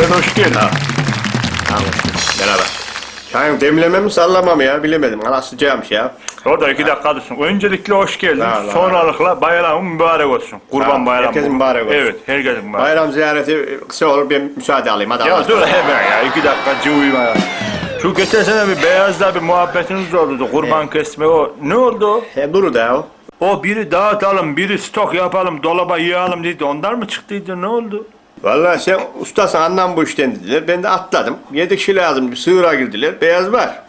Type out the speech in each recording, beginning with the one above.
Geldin. Tamam. Merhaba. Çayın demleme mi sallama mı ya bilemedim. Ana sıcağımış ya. Orada iki dakika dursun. Öncelikle hoş geldin. Sağ ol, ol. Sonralıkla bayramın mübarek olsun. Kurban bayramı. Herkesin mübarek olsun. Evet, herkesin mübarek. Bayram ziyareti kısa olur ben müsaade alayım. Hadi Ya Allah'a dur hemen ya. iki dakika uyuma ya. Şu geçen sene bir beyazla bir muhabbetiniz oldu. Kurban kesme o. Ne oldu o? He dur da o. O biri dağıtalım, biri stok yapalım, dolaba yığalım dedi. Ondan mı çıktıydı? Ne oldu? Vallahi sen ustasın anlam bu işten dediler. Ben de atladım. Yedi kişi lazım. Bir sığıra girdiler. Beyaz var.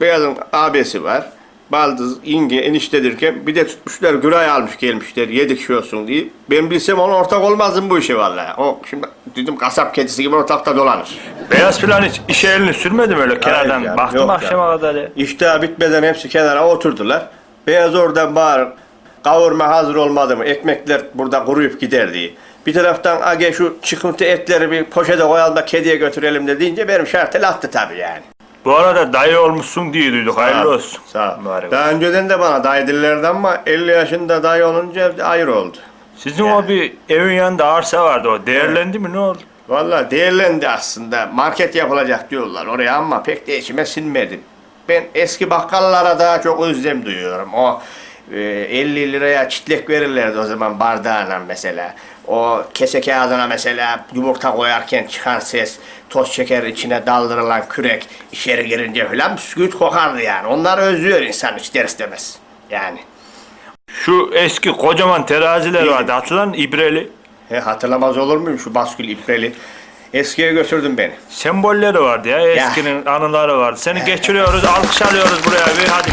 Beyazın abisi var. Baldız, inge, enişte derken bir de tutmuşlar güray almış gelmişler yedi kişi olsun diye. Ben bilsem ona ortak olmazdım bu işe vallahi. O şimdi dedim kasap kedisi gibi ortakta dolanır. Beyaz filan hiç işe elini sürmedi mi öyle kenardan? canım, Baktım akşama ya. kadar ya. İştah bitmeden hepsi kenara oturdular. Beyaz oradan bağır. Kavurma hazır olmadı mı? Ekmekler burada kuruyup gider diye. Bir taraftan age şu çıkıntı etleri bir poşete koyalım da kediye götürelim de deyince benim şartel attı tabii yani. Bu arada dayı olmuşsun diye duyduk. Hayırlı olsun. Sağ ol. Mübarek Daha önceden de bana dayı dillerdi ama 50 yaşında dayı olunca ayrı oldu. Sizin o bir evin yanında arsa vardı o. Değerlendi mi ne oldu? Vallahi değerlendi aslında. Market yapılacak diyorlar oraya ama pek de içime sinmedi. Ben eski bakkallara daha çok özlem duyuyorum. O 50 liraya çitlek verirlerdi o zaman bardağına mesela. O kese kağıdına mesela yumurta koyarken çıkan ses, toz şeker içine daldırılan kürek içeri girince falan bisküvit kokardı yani. Onları özlüyor insan ister istemez. Yani. Şu eski kocaman teraziler vardı. Hatırlan ibreli. He, hatırlamaz olur muyum şu baskül ipreli? Eskiye götürdün beni. Sembolleri vardı ya. Eskinin anıları vardı. Seni geçiriyoruz, alkış alıyoruz buraya bir hadi.